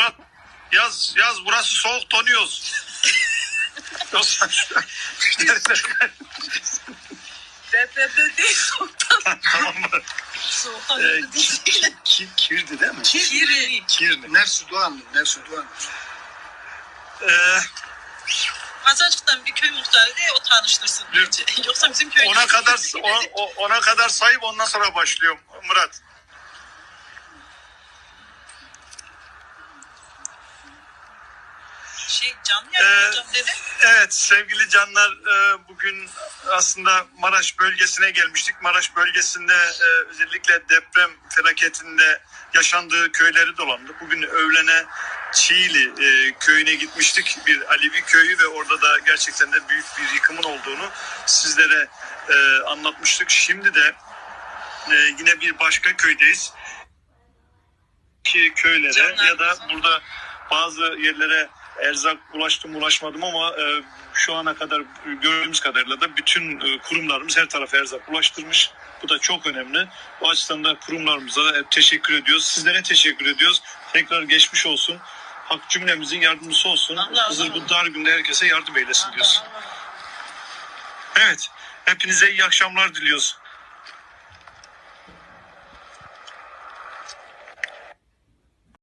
Murat yaz yaz burası soğuk donuyoruz. Yoksa Depremde değil soğuktan. tamam mı? Soğuktan Ee, ki, değil. ki, kirdi değil mi? Kirli. Nersu Doğan, Nersu Doğan. Ee, Pazarcık'tan bir köy muhtarı diye o tanıştırsın. Yoksa bizim köy. ona kadar o- o- ona kadar sayıp ondan sonra başlıyorum Murat. Şey canlı Ee, yayın dedi. Evet sevgili canlar e, bugün aslında Maraş bölgesine gelmiştik. Maraş bölgesinde e, özellikle deprem felaketinde yaşandığı köyleri dolandık. Bugün öğlene Çiğli e, köyüne gitmiştik. Bir Alevi köyü ve orada da gerçekten de büyük bir yıkımın olduğunu sizlere e, anlatmıştık. Şimdi de e, yine bir başka köydeyiz. Ki köylere Canlar ya da burada bazı yerlere erzak ulaştım ulaşmadım ama e, şu ana kadar gördüğümüz kadarıyla da bütün e, kurumlarımız her tarafa erzak ulaştırmış. Bu da çok önemli. Bu açıdan da kurumlarımıza da hep teşekkür ediyoruz. Sizlere teşekkür ediyoruz. Tekrar geçmiş olsun. Hak cümlemizin yardımcısı olsun. Allah Hazır Allah. bu dar günde herkese yardım eylesin diyoruz. Evet. Hepinize iyi akşamlar diliyoruz.